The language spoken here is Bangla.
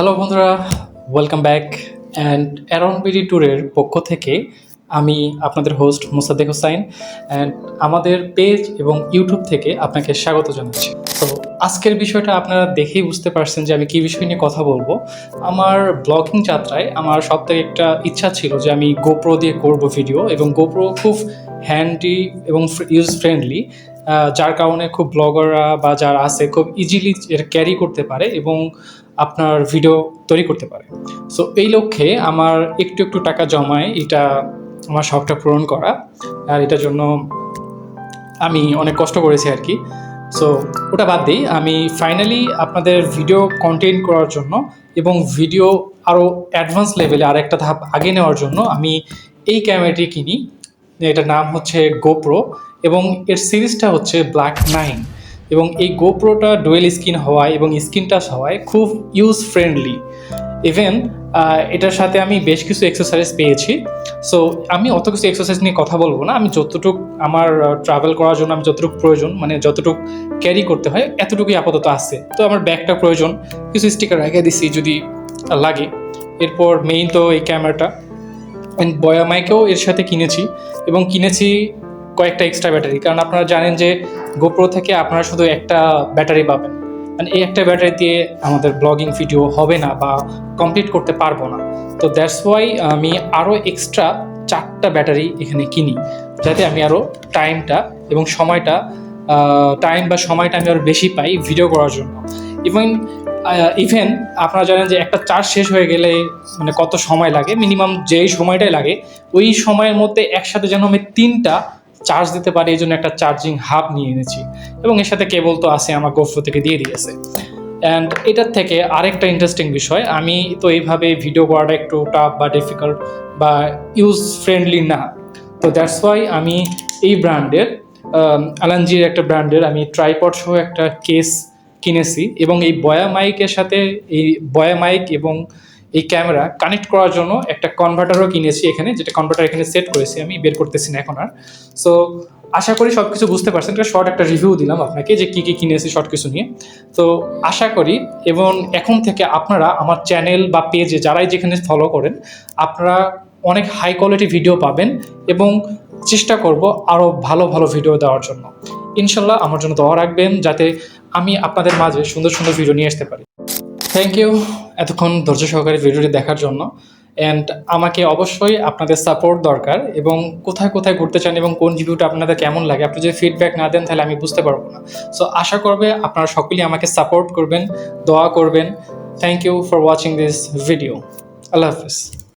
হ্যালো বন্ধুরা। Welcome back and around BD ট্যুরের পক্ষ থেকে আমি আপনাদের হোস্ট মুসাদ্দেক হোসাইন। অ্যান্ড আমাদের পেজ এবং ইউটিউব থেকে আপনাকে স্বাগত জানাচ্ছি। তো আজকের বিষয়টা আপনারা দেখেই বুঝতে পারছেন যে আমি কী বিষয় নিয়ে কথা বলব। আমার ব্লগিং যাত্রায় আমার সব থেকে একটা ইচ্ছা ছিল যে আমি গোপ্রো দিয়ে করব ভিডিও এবং গোপ্রো খুব হ্যান্ডি এবং ইউজ ফ্রেন্ডলি যার কারণে খুব ব্লগাররা বা যারা আছে খুব ইজিলি এর ক্যারি করতে পারে এবং আপনার ভিডিও তৈরি করতে পারে। সো এই লক্ষ্যে আমার একটু একটু টাকা জমায় এটা আমার শখটা পূরণ করা আর এটার জন্য আমি অনেক কষ্ট করেছি আর কি। সো ওটা বাদ দিই, আমি ফাইনালি আপনাদের ভিডিও কন্টেন্ট করার জন্য এবং ভিডিও আরও অ্যাডভান্স লেভেলে আর একটা ধাপ আগে নেওয়ার জন্য আমি এই ক্যামেরাটি কিনি। এটার নাম হচ্ছে গোপ্রো এবং এর সিরিজটা হচ্ছে ব্ল্যাক নাইন এবং এই গোপ্রোটা ডুয়েল স্কিন হওয়ায় এবং স্ক্রিন টাচ হওয়ায় খুব ইউজ ফ্রেন্ডলি। ইভেন এটার সাথে আমি বেশ কিছু এক্সারসাইজ পেয়েছি। সো আমি অত কিছু এক্সারসাইজ নিয়ে কথা বলব না। আমি যতটুক আমার ট্রাভেল করার জন্য, আমি যতটুকু প্রয়োজন মানে যতটুক ক্যারি করতে হয়, এতটুকুই আপাতত আছে। তো আমার ব্যাগটা প্রয়োজন। কিছু স্টিকার রেখে দিছি যদি লাগে। এরপর মেইন তো এই ক্যামেরাটা অ্যান্ড বয়া মাইকেও এর সাথে কিনেছি। এবং কিনেছি কয়েকটা এক্সট্রা ব্যাটারি কারণ আপনারা জানেন যে গোপ্রো থেকে আপনারা শুধু একটা ব্যাটারি পাবেন। মানে এই একটা ব্যাটারি দিয়ে আমাদের ব্লগিং ভিডিও হবে না বা কমপ্লিট করতে পারব না। তো দ্যাটস ওয়াই আমি আরও এক্সট্রা চারটা ব্যাটারি এখানে কিনি, যাতে আমি আরও টাইমটা এবং সময়টা টাইম বা সময়টা আমি আরও বেশি পাই ভিডিও করার জন্য। ইভেন ইভেন আপনারা জানেন যে একটা চার্জ শেষ হয়ে গেলে মানে কত সময় লাগে মিনিমাম যেই সময়টাই লাগে, ওই সময়ের মধ্যে একসাথে যেন আমি তিনটা চার্জ দিতে পারি এই জন্য একটা চার্জিং হাব নিয়ে এনেছি এবং এর সাথে কেবল তো আছে, আমার গোফ্রো থেকে দিয়ে দিয়েছে। অ্যান্ড এটার থেকে আরেকটা ইন্টারেস্টিং বিষয়, আমি তো এইভাবে ভিডিও করাটা একটু টাফ বা ডিফিকাল্ট বা ইউজ ফ্রেন্ডলি না। তো দ্যাটস ওয়াই আমি এই ব্র্যান্ডের আলানজির একটা ব্র্যান্ডের আমি ট্রাইপড সহ একটা কেস কিনেছি এবং এই বয়া মাইকের সাথে, এই বয়া মাইক এবং এই ক্যামেরা কানেক্ট করার জন্য একটা কনভার্টারও কিনেছি এখানে, যেটা কনভার্টার এখানে সেট করেছি, আমি বের করতেছি না এখন আর। সো আশা করি সব কিছু বুঝতে পারছেন। একটা শর্ট একটা রিভিউ দিলাম আপনাকে যে কী কী কিনেছি শর্ট কিছু নিয়ে। তো, আশা করি, এবং এখন থেকে আপনারা আমার চ্যানেল বা পেজে যারাই যেখানে ফলো করেন, আপনারা অনেক হাই কোয়ালিটি ভিডিও পাবেন এবং চেষ্টা করব আরও ভালো ভালো ভিডিও দেওয়ার জন্য। ইনশাল্লাহ আমার জন্য দোয়া রাখবেন, যাতে আমি আপনাদের মাঝে সুন্দর সুন্দর ভিডিও নিয়ে আসতে পারি। থ্যাংক ইউ এতক্ষণ ধৈর্য সহকারে ভিডিওটি দেখার জন্য। অ্যান্ড আমাকে অবশ্যই আপনাদের সাপোর্ট দরকার এবং কোথায় কোথায় ঘুরতে চান এবং কোন রিভিউটা আপনাদের কেমন লাগে, আপনি যদি ফিডব্যাক না দেন তাহলে আমি বুঝতে পারব না। সো আশা করবে আপনারা সকলেই আমাকে সাপোর্ট করবেন, দোয়া করবেন। Thank you for watching this video Allah Hafiz.